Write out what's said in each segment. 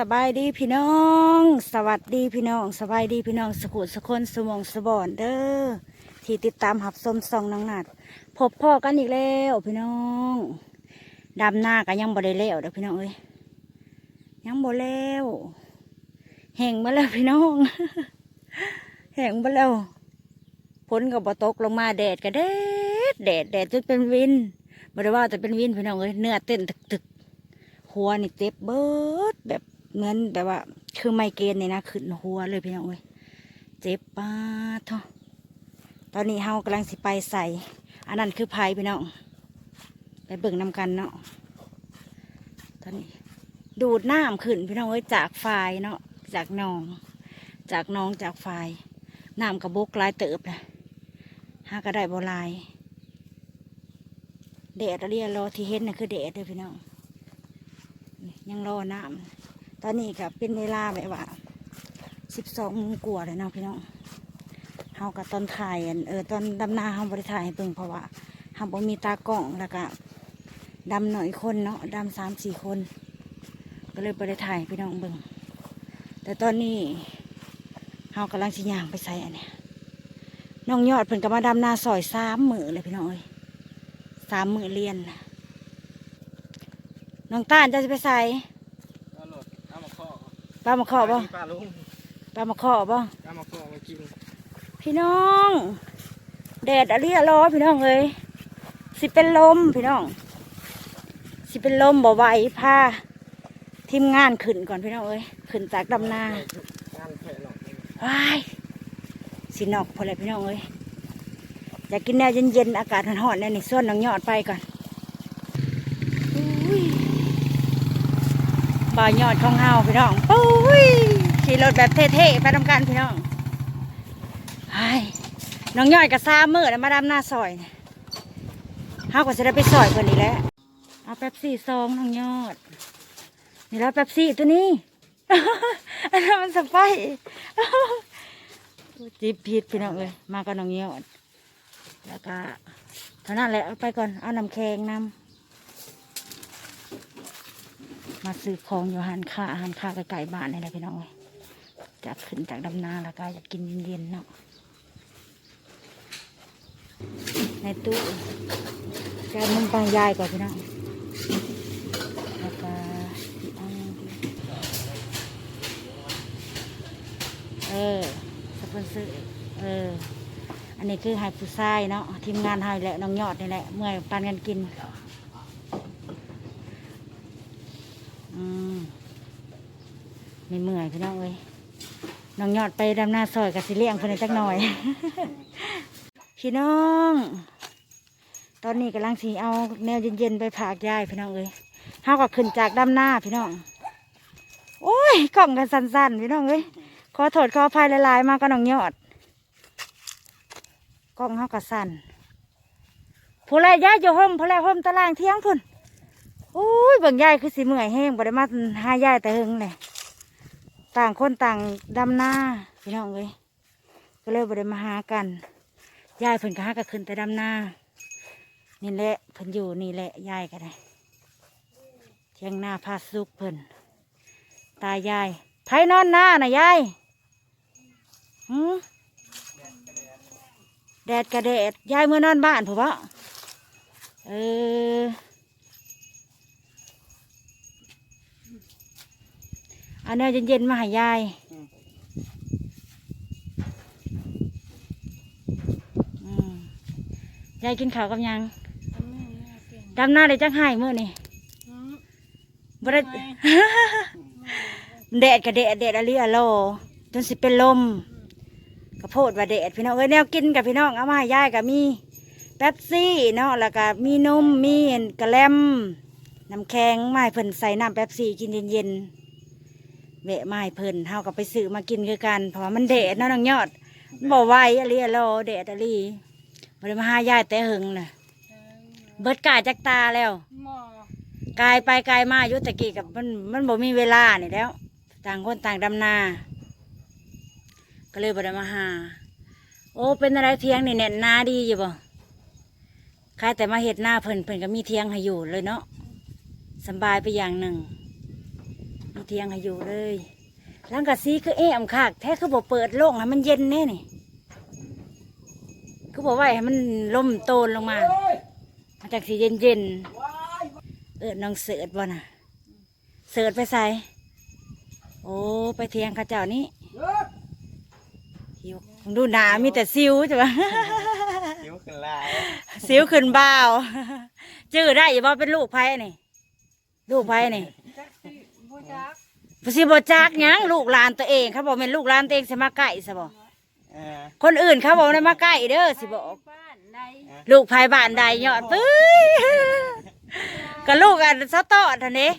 สบายดีพี่น้อง สวัสดีพี่น้องสบายดีพี่น้องสกุลสคนสมองสบอนเด้อที่ติดตามหับสมซองน้องนัดพบพ่อกันอีกแล้วพี่น้องดำหน้ากันยังบ่ได้แล้วเด้อพี่น้องเอ้ยยังบ่แล้วแห้งมาแล้วพี่น้องแห้งมาแล้วฝนกับบ่ตกลงมาแดดก็แดดแดดแดดจนเป็นวินบ่ได้ว่าแต่เป็นวินพี่น้องเอ้ยเนื้อเต้นตึกๆหัวนี่เจ็บเบิดแบบ เหมือนแบบว่า คือไมเกรนเนี่ยนะขึ้นหัวเลยพี่น้องเอ้ยเจ็บปาดเถอตอนนี้เฮากำลังสิไปใส่ อันนั้นคือไผ่พี่น้องไปเบิ่งนำกันเนาะตอนนี้ ดูดน้ำขึ้นพี่น้องเอ้ยจากฝายเนาะจากหนอง จากหนองจากฝายน้ำกระบกลายเติบเลยหากระได้บลายแดดเรียรอที่เห็นน่ะคือแดดเลยพี่น้องยังรอน้ำ ตอนนี้ก็เป็นเวลาแบบว่าสิบสองโมงกว่าเลยนะพี่น้องเฮากับตอนถ่ายอันเออตอนดำนาเฮาบริถ่ายให้เบิ่งเพราะว่าเฮาบ่มีตากล้องแล้วก็ดำหน่อยคนเนาะดำสามสี่คน ก็เลยบริถ่ายพี่น้องเบิ่งแต่ตอนนี้เฮากำลังสิย่างไปใส่อันเนี้ยน้องยอดเพิ่นก็มาดำนาซอยสามมือเลยพี่น้องเอ้ยสามมือเรียนน่ะน้องต้านจะไปใส่ เอาโหลดเอามาข้อ ปลามาขอบ่ปลาลุงปลามาขอบ่เอามาข้อมากินพี่น้องแดดอะไรอะร้อพี่น้องเอ้ยสิเป็นลมพี่น้อง สิเป็นลมบ่ไหวพาทีมงานขึ้นก่อนพี่น้องเอ้ยขึ้นจากดำนางานแผลหรอกว้ายสินอกพอเลยพี่น้องเอ้ยอยากกินแนวเย็นๆอากาศร้อนๆเนี่ยนี่ส่วนน้องยอดไปก่อนอุ้ย บ่อยอดของเฮาพี่น้องปุ้ยขี่รถแบบเท่ๆไปทำกันพี่น้องไอ้น้องยอดกับซาเมือนะมาดำหน้าซอยเนี่ยเฮาก็จะได้ไปซอยคนนี้แหล้วเอาแป๊บซี่ซองน้องยอด นี่แล้วแป๊บซี่ตัวนี้อันนั้นมันสไปจิบผิดพี่น้องเลยมากับน้องยอดแล้วก็เท่านั้นแหละเอาไปก่อนเอาน้ำแข็งน้ำ มาซื้อของอยู่หันค่าหันค่าไก่บ้านนี่แหละพี่น้องเลยจากขึ้นจากดำนาแล้วก็อยากกินเย็นๆเนาะในตู้จะเอานุ่มปังยายก่อนพี่น้องแล้วก็เอาเออสปอนเซอร์เอออันนี้คือไฮฟูไซเนาะทีมงานไฮแหละน้องยอดนี่แหละเมื่อยปันกันกิน ไม่เมื่อยพี่น้องเอ้ยน้องยอดไปดำหน้าซอยกับสิเลี้ยงคนนี้จักหน่อย พี่น้อง ตอนนี้กำลังสีเอาแนวเย็นๆไปผากยายพี่น้องเอ้ยเฮาก็ขึ้นจากดำหน้าพี่น้อง โอ้ยกล่องกันสั้นๆพี่น้องเอ้ยขอโทษขออภัยหลายๆมาก็น้องยอดกล้องเฮากระสันผู้แลย้ายอยู่ห่มผู้แลห่มตารางเที่ยงพุ่น อุ้ยบิ่งยายคือสิเมื่อยแห้งบ่ได้มาหายายแต่หึงเลยต่างคนต่างดำหน้าพี่น้องเอ้ยก็เลยบ่ได้มาหากันยายเพิ่นก็หาก็ขึ้นแต่ดำหน้านี่แหละเพิ่นอยู่นี่แหละยายก็ได้เที่ยงหน้าพาสุกเพิ่นตายายไผนอนหน้าน่ะยายหืมแดดกระแดดยายเมื่อนอนบ้านผมว่าเออ เอาแนวเย็นๆมาให้ยายอืมยายกินข้าวกับหยังดำหน้าได้จังไห้เมื่อนี่บ่ได้แดดกระแดดแดดอะไรอะโลจนสิเป็นลมกระโพดว่าเด็ดพี่น้องเอ้ยแนวกินกับพี่น้องเอามาให้ยายกับมีแป๊บซี่เนาะแล้วก็มีนมมีกระแลมน้ำแข็งมาให้เพิ่นใส่น้ำแป๊บซี่กินเย็นๆ แวะมาให้เพิ่นเฮาก็ไปซื้อมากินคือกัน เพราะว่ามันเด็ดเนาะน้องยอดมันบ่ไหวอะไรอะโลเด็ดอะไรบ่ได้มาหายายแต่หึงน่ะเบิดกายจากตาแล้วหมอกายไปกายมาอยู่ตะกี้กับมันมันบ่มีเวลานี่แล้ว ต่างคนต่างดำนา ก็เลยบ่ได้มาหา โอ้เป็นอะไรเทียงนี่แน่นหนาดีอยู่บ่ใครแต่มาเห็ดหน้าเพิ่นเพิ่นก็มีเทียงให้อยู่เลยเนาะสำบายไปอย่างหนึ่ง มีเตียงให้อยู่เลยหลังกะซีคือแอมคักแท้คือบ่เปิดโล่งให้มันเย็นแน่นี่คือบ่ไว้ให้มันลมโตนลงมามาจากสีเย็นเย็นเออน้องเสิร์ตบ่น่ะ เสิร์ตไปใส่โอ้ไปเทียงข้าเจ้านี่หิวดูหนามีแต่ซิวจ้ะยิ้วขึ้นลายสิวขึ้นบ่าวจื้อได้อย่าบอกเป็นลูกไผ่นี่ ลูกไผ่นี่ สิบจักหยังลูกหลานตัวเองเขาบอกเป็นลูกหลานตัวเองสิมาใกล้สิบอกเออคนอื่นเขาบอกได้มาใกล้เด้อสิบอกบ้านใดลูกไผ่บ้านใดยอดปื้ยก็ลูกอันสะตอดท่านนี้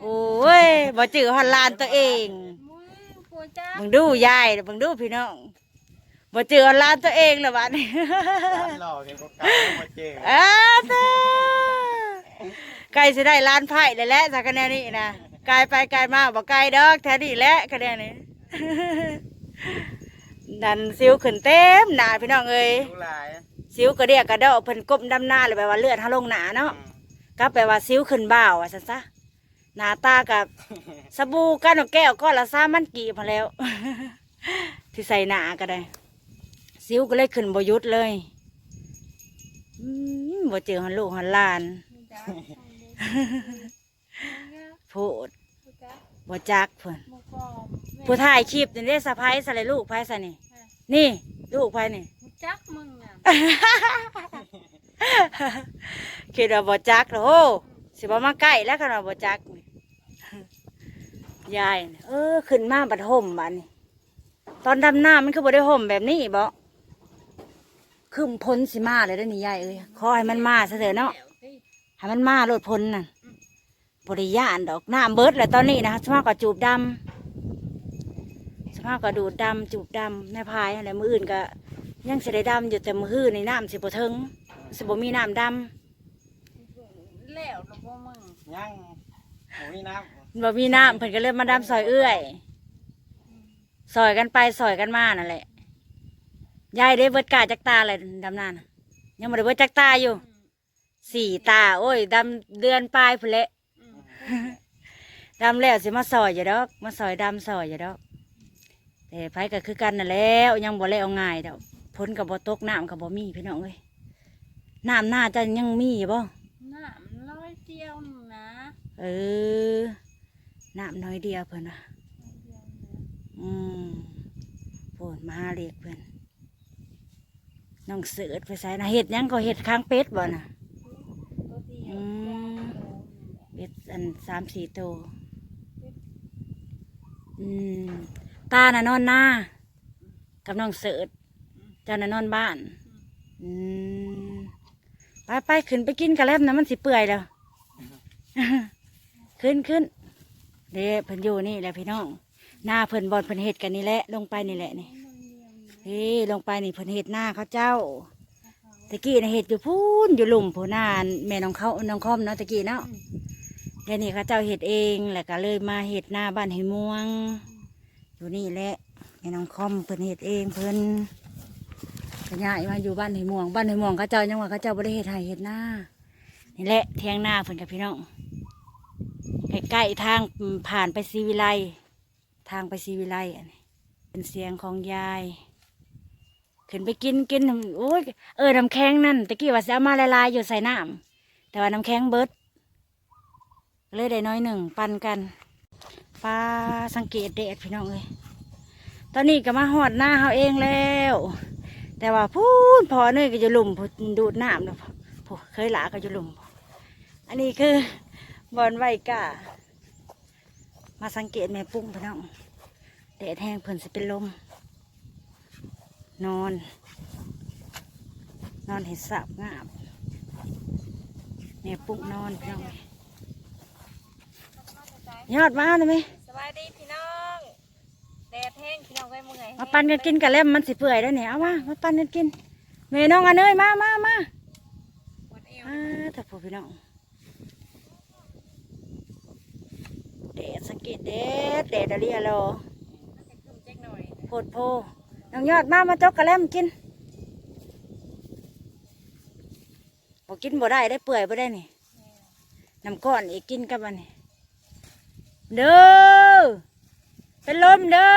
โอ้ยบ่จื้อฮอนหลานตัวเองมือผัวจ้าเบิ่งดูยายเบิ่งดูพี่น้องบ่จื้อฮอนหลานตัวเองแล้วบัดนี้ร้านหล่อเห็นพวกเก่ามาเจออ้าวเด้อไก่สิได้ล้านไผ่เลยแหละจากคะแนนนี้นะ ไกลไปไกลมาบอกไกลดอกแท้ดีแหละคะแนนนี้ดันซิวขึ้นเต็มหนาพี่น้องเอ้ยดูลายซิวกระเดียกกระเดอกเพิ่นก้มดำหน้าเลยแปลว่าเลือดเฮาลงหนาเนาะก็แปลว่าซิวขึ้นบ่าวอะซะซะหน้าตากับสบู่กันของแก้วก็ละซามันกี่พอแล้ว ที่ใส่หนาก็ได้ ซิวก็เลยขึ้นบหยุดเลยอืมบ่เจอหันลูกหันหลานจ้าพูดผัวจ้า บ่จักเพิ่นหมูกรอบผู้ถ่ายคลิปนี่ได้สะพายใส่ลูกไผใส่นี่ นี่ ลูกไผนี่ผัวจักมึงน่ะคิดว่าบ่จักแล้วโอ้สิบ่มาใกล้แล้วกันว่าบ่จักนี่ยายนี่เออขึ้นมาบัดห่มบัดนี้ตอนดำน้ามันคือบ่ได้ห่มแบบนี้บ่คือมันพ้นสิมาเลยเด้อนี่ยายเอ้ยขอให้มันมาซะเถอะเนาะแถวที่ให้มันมาโลดพ้นน่ะ บริยานดอกน้ำเบิดแหละตอนนี้นะสมากกับจูบดำสมากกับดูดดำจูบดำแม่พายอะไรมืออื่นก็ยังสิได้ดำอยู่แต่มือหื้อในน้ำสิบ่เทิงสิบ่มีน้ำดแล้วแล้วบ่มึงยังโอ้ยน้ำบ่มีน้ำเพิ่นก็เลยมาดำซอยเอื้อยซอยกันไปซอยกันมานั่นแหละยายได้เบิดกาจักตาอะไรดำนานน่ะยังบ่ได้เบิดจักตาอยู่อืมสี่ตา โอ้ยดำเดือนปลายพุ่นแหละอืม ดำแล้วสิมาซอยอย่าดอก มาซอยดำซอยอย่าดอกแต่ไผก็คือกันน่ะแหล้วยังบ่แล้วง่ายดอกพ้นกับบ่ตกน้ำกับบ่มีพี่น้องเอ้ยน้ำหน้าจะยังมีอยู่บ่น้ำร้อยเดียวนึงนะเออน้ำน้อยเดียวเพิ่นน่ะเดียวนะอืมโปวดมาหาเรียกเพิ่นน้องเสือดไปใส่นะเห็ดหยังก็เห็ดค้างเป็ดบ่น่ะตัวเดียวอืม เป็ดอันสามสี่ตัวอืมตาน่ะนอนหน้า กับน้องเสิร์ตเจ้าน่ะนอนบ้าน อืมไปไปขึ้นไปกินกระแลบนะมันสิเปื่อยแล้ว ขึ้นขึ้นเด้เพิ่นอยู่นี่แหละพี่น้อง หน้าเพิ่นบอลเพิ่นเห็ดกันนี่แหละ ลงไปนี่แหละนี่เฮ้ลงไปนี่เพิ่นเห็ดหน้าเขาเจ้าตะกี้นะเห็ดอยู่พูนอยู่หลุมผู้นานแม่น้องเขาน้องคอมเนาะตะกี้เนาะ เดี๋ยวนี้เขาเจ้าเห็ดเองแล้วก็เลยมาเห็ดหน้าบ้านให้ม่วง อยู่นี่แหละแม่น้องคอมเพิ่นเห็ดเองเพิ่นก็ย้ายมาอยู่บ้านให้ม่วง บ้านให้ม่วงเขาเจ้ายังว่าเขาเจ้าบ่ได้เห็ดให้เห็ดหน้านี่แหละเทียงหน้าเพิ่นกับพี่น้องใกล้ๆทางผ่านไปซีวิไลทางไปซีวิไลอันนี้เป็นเสียงของยายขึ้นไปกินกินโอ้ยเออน้ำแข็งนั่นตะกี้ว่าจะมาละลายอยู่ใส่น้ำแต่ว่าน้ำแข็งเบิด เลยได้น้อยหนึ่งปันกันปลาสังเกตเดดพี่น้องเลยตอนนี้ก็มาหอดหน้าเขาเองแล้ว แต่ว่าพูนพอเนยก็จะลุ่มดูดน้ำแล้วพูเคยหลาก็จะลุ่ม อันนี้คือบอนไวกามาสังเกตแม่ปุ้งพี่น้องแดดแห้งเพิ่นสิเป็นลม นอน นอนเห็ดสับงาบแม่ปุ้งนอนพี่น้อง ยอดมาเลยไหมสบายดีพี่น้องแดดแห้งพี่น้องไว้เมื่อยมาปั่นกันกินกันแล้วมันสิเปื่อยแล้วเนี่ยเอามามาปั่นกันกินแม่น้องอันเนยมามามาปวดเอวอ่าถ้าพูดพี่น้องเดดสังเกตเดดเดดอะไรอะโลจะขึ้นแจ็คหน่อยโพดโพน้องยอดมามาจกกันแล้วมากินบอกกินบ่ได้ได้เปื่อยบ่ได้นี่น้ำก้อนอีกกินกับมันนี่ เด้อเป็นลมเด้อ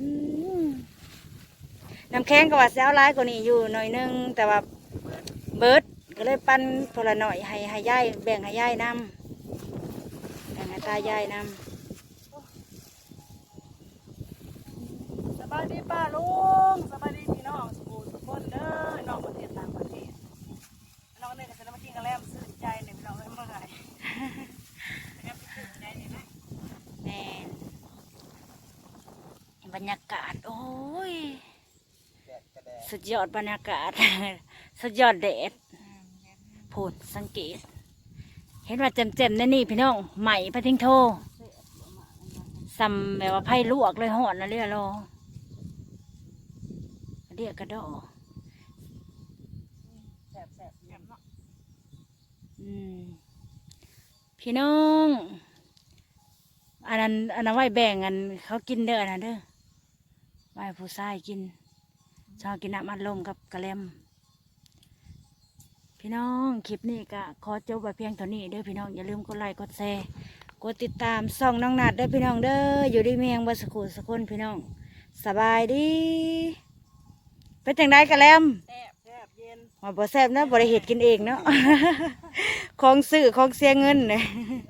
อืมน้ำแข็งก็ว่าแซวร้ายกว่านี้อยู่หน่อยนึง แต่ว่าเบิดก็เลยปั้นพละหน่อยให้ให้ย่ายแบ่งให้ย่ายนำแบ่งให้ตายายนสบายดีป้าลุงสบายดีพี่น้องสุขุสุขคนเด้อน้องประเทศต่างประเทศน้องเนี่ยก็จะได้มากินกันแล้วซื่นใจเนี่ยพี่น้องเลยเมื่อไหร่แอบซื่นใจนี่นะำแม่นบรร ยากาศ โอ้ยแดดกระแดดสุดยอดบรรยากาศ สุดยอดแดดพูดสังเกต เห็นว่าเจ็มๆนั่นนี่พี่น้องใหม่พะทิ้งโทซ้ำแบบว่าไผ่ลวกเลยหอนนะเรียกรอเรียกกระดอแสบแสบแสบเนาะอืมพี่น้อง อันนั้นอันนั้นไว้แบ่งกันเขากินเด้ออันนั้นเด้อ ไว้ผู้ชายกินชอบกินน้ำมันลมกับกระเลมพี่น้องคลิปนี้ก็ขอจบไว้เพียงเท่านี้เด้อพี่น้องอย่าลืมกดไลค์กดแชร์กดติดตามส่องน้องนัดเด้อพี่น้องเด้ออยู่ดีเมียงบัสกุลสกุลพี่น้อง สบายดีเป็นจังไดกระเลมแสบแสบเย็นมาบ่แซ่บเนาะบ่ได้เฮ็ดกินเองเนาะของซื้อของเสียเงินเนี่ยเออ